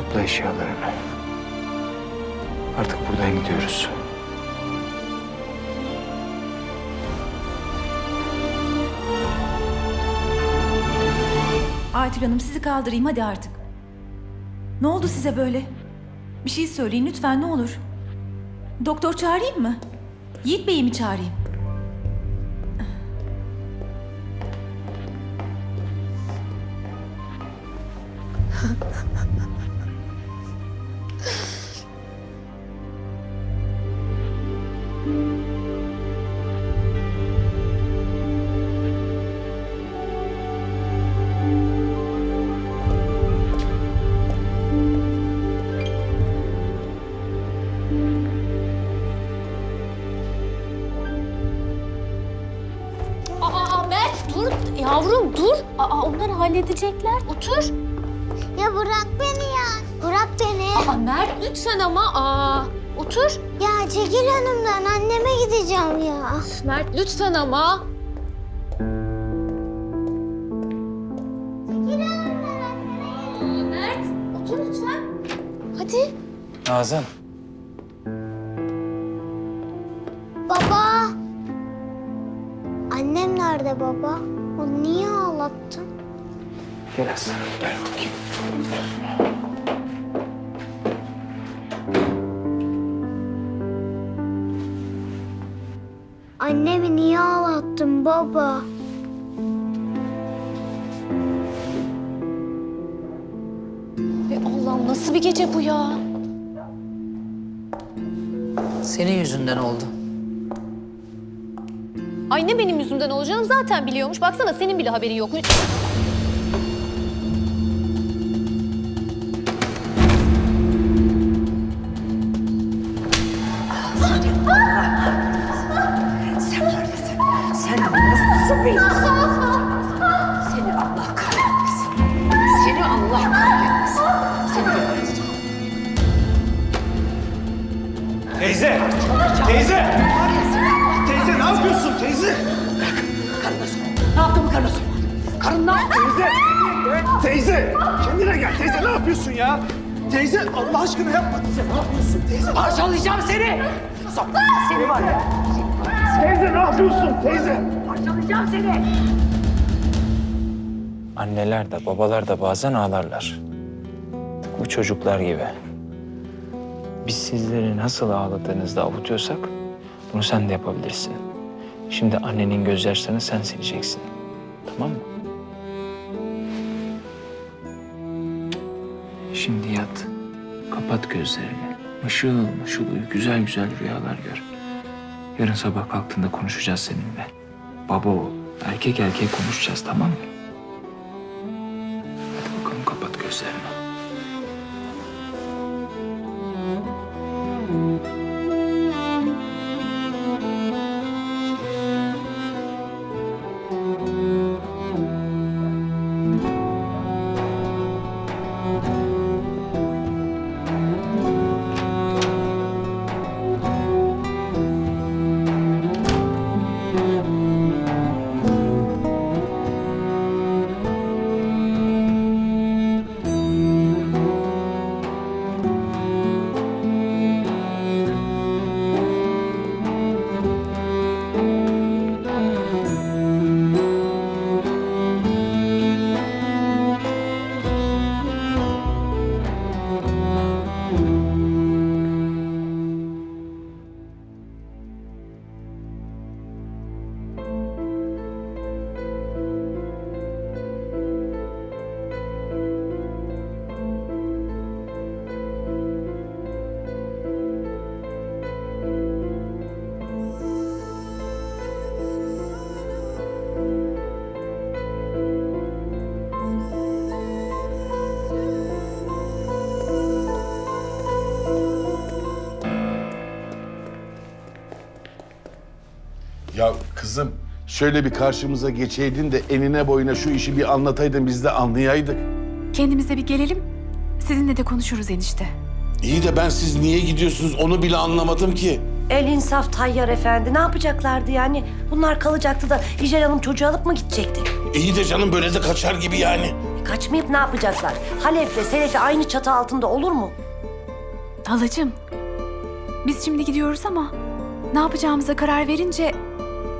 Topla eşyalarını. Artık buradan gidiyoruz. Aytül Hanım sizi kaldırayım hadi artık. Ne oldu size böyle? Bir şey söyleyin lütfen ne olur. Doktor çağırayım mı? Yiğit Bey'i mi çağırayım? Dur yavrum dur. Aa onları halledecekler. Otur. Ya bırak beni ya. Bırak beni. Aa Mert lütfen ama. Aa otur. Ya çekil önümden. Anneme gideceğim ya. Mert lütfen ama. Çekil önümden anneme Mert otur lütfen. Hadi. Nazan. Gel Hasan. Ver bakayım. Annemi niye ağlattın baba? Ey Allah'ım nasıl bir gece bu ya? Senin yüzünden oldu. Ay ne benim yüzümden olacağını zaten biliyormuş. Baksana senin bile haberi yok. Sen ya sen. Nasılsın benim? Seni Allah kahretmesin. Seni Allah kahretmesin. Seni. Teyze! Teyze! Teyze ne yapıyorsun teyze? Karına sor. Ne yaptın bu karına sor. Karın ne yaptı? Teyze! Teyze! Kendine gel teyze ne yapıyorsun ya? Teyze Allah aşkına yapma teyze ne yapıyorsun teyze? Parçalayacağım seni. Sor. Seni var ya. Teyze ne yapıyorsun teyze? Parçalayacağım seni. Anneler de babalar da bazen ağlarlar. Bu çocuklar gibi. Biz sizleri nasıl ağladığınızda avutuyorsak bunu sen de yapabilirsin. Şimdi annenin gözyaşlarını sen sileceksin. Tamam mı? Şimdi yat. Kapat gözlerini. Mışıl mışıl uyu. Güzel güzel rüyalar gör. Yarın sabah kalktığında konuşacağız seninle. Baba ol. Erkek erkek konuşacağız tamam mı? Hadi bakalım kapat gözlerini. Ya kızım şöyle bir karşımıza geçeydin de enine boyuna şu işi bir anlataydın biz de anlayaydık. Kendimize bir gelelim. Sizinle de konuşuruz enişte. İyi de ben siz niye gidiyorsunuz onu bile anlamadım ki. El insaf Tayyar Efendi ne yapacaklardı yani? Bunlar kalacaktı da İcel Hanım çocuğu alıp mı gidecekti? İyi de canım böyle de kaçar gibi yani. Kaçmayıp ne yapacaklar? Halep'le Selef'i aynı çatı altında olur mu? Halacığım, biz şimdi gidiyoruz ama ne yapacağımıza karar verince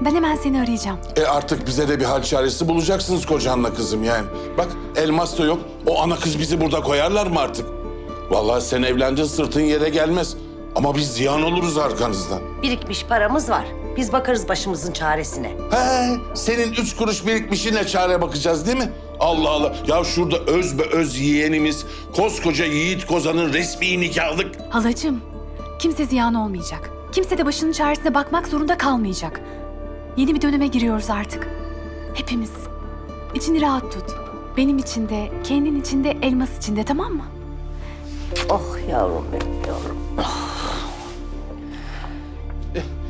ben hemen seni arayacağım. E artık bize de bir hal çaresi bulacaksınız kocanla kızım yani. Bak elmas da yok. O ana kız bizi burada koyarlar mı artık? Vallahi sen evlendin sırtın yere gelmez. Ama biz ziyan oluruz arkanızdan. Birikmiş paramız var. Biz bakarız başımızın çaresine. He, senin üç kuruş birikmişine çare bakacağız değil mi? Allah Allah. Ya şurada öz be öz yeğenimiz, koskoca Yiğit Kozan'ın resmi nikahlık. Halacığım, kimse ziyan olmayacak. Kimse de başının çaresine bakmak zorunda kalmayacak. Yeni bir döneme giriyoruz artık. Hepimiz. İçini rahat tut. Benim için de, kendin için de, elmas için de tamam mı? Oh yavrum benim yavrum.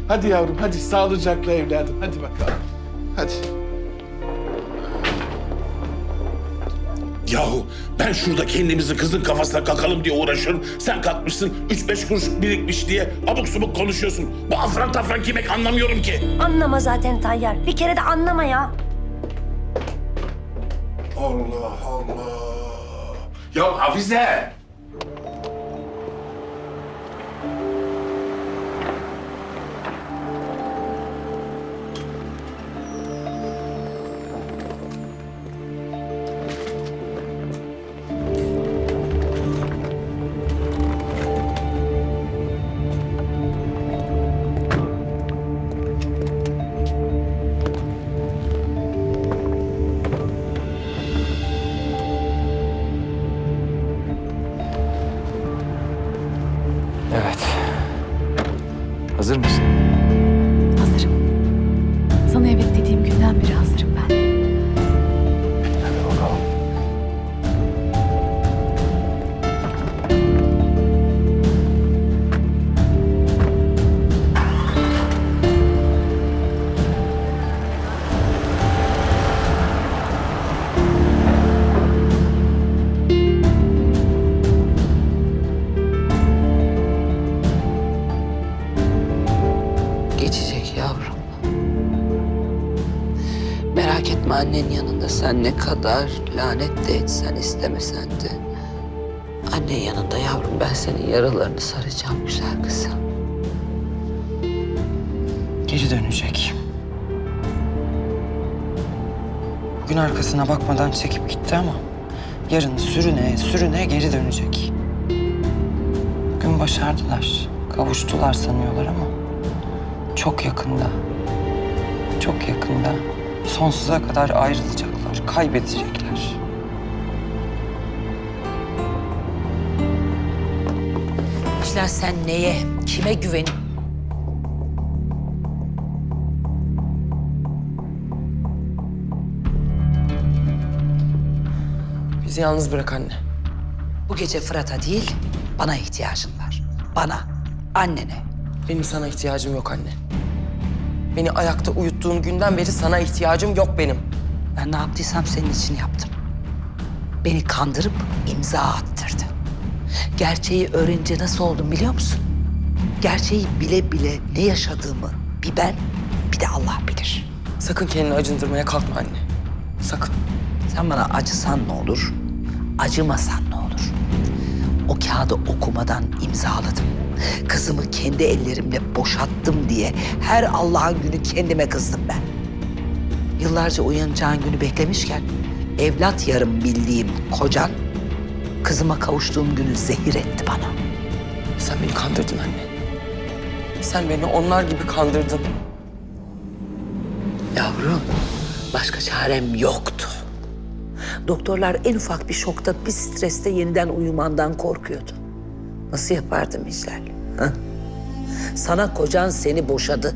Hadi yavrum, hadi sağlıcakla evladım. Hadi bakalım. Hadi. Yahu ben şurada kendimizi kızın kafasına kakalım diye uğraşıyorum. Sen kalkmışsın üç beş kuruş birikmiş diye abuk subuk konuşuyorsun. Bu afran tafran kimek anlamıyorum ki. Anlama zaten Tayyar. Bir kere de anlama ya. Allah Allah. Ya Hafize. Annen yanında sen ne kadar lanet de etsen istemesen de. Annen yanında yavrum ben senin yaralarını saracağım güzel kızım. Geri dönecek. Bugün arkasına bakmadan çekip gitti ama yarın sürüne sürüne geri dönecek. Bugün başardılar. Kavuştular sanıyorlar ama çok yakında. Çok yakında sonsuza kadar ayrılacaklar, kaybedecekler. İşler sen neye, kime güvenip Bizi yalnız bırak anne. bu gece Fırat'a değil bana ihtiyacın var. Bana, annene. Benim sana ihtiyacım yok anne. Beni ayakta uyuttuğun günden beri sana ihtiyacım yok benim. Ben ne yaptıysam senin için yaptım. Beni kandırıp imza attırdı. Gerçeği öğrenince nasıl oldum biliyor musun? Gerçeği bile bile ne yaşadığımı bir ben bir de Allah bilir. Sakın kendini acındırmaya kalkma anne. Sakın. Sen bana acısan ne olur, acımasan ne olur? Kağıdı okumadan imzaladım. Kızımı kendi ellerimle boşattım diye her Allah'ın günü kendime kızdım ben. Yıllarca uyanacağın günü beklemişken evlat yarım bildiğim kocan kızıma kavuştuğum günü zehir etti bana. Sen beni kandırdın anne. Sen beni onlar gibi kandırdın. Yavrum, başka çarem yoktu. Doktorlar en ufak bir şokta, bir streste yeniden uyumandan korkuyordu. Nasıl yapardım İclal? ha? Sana kocan seni boşadı.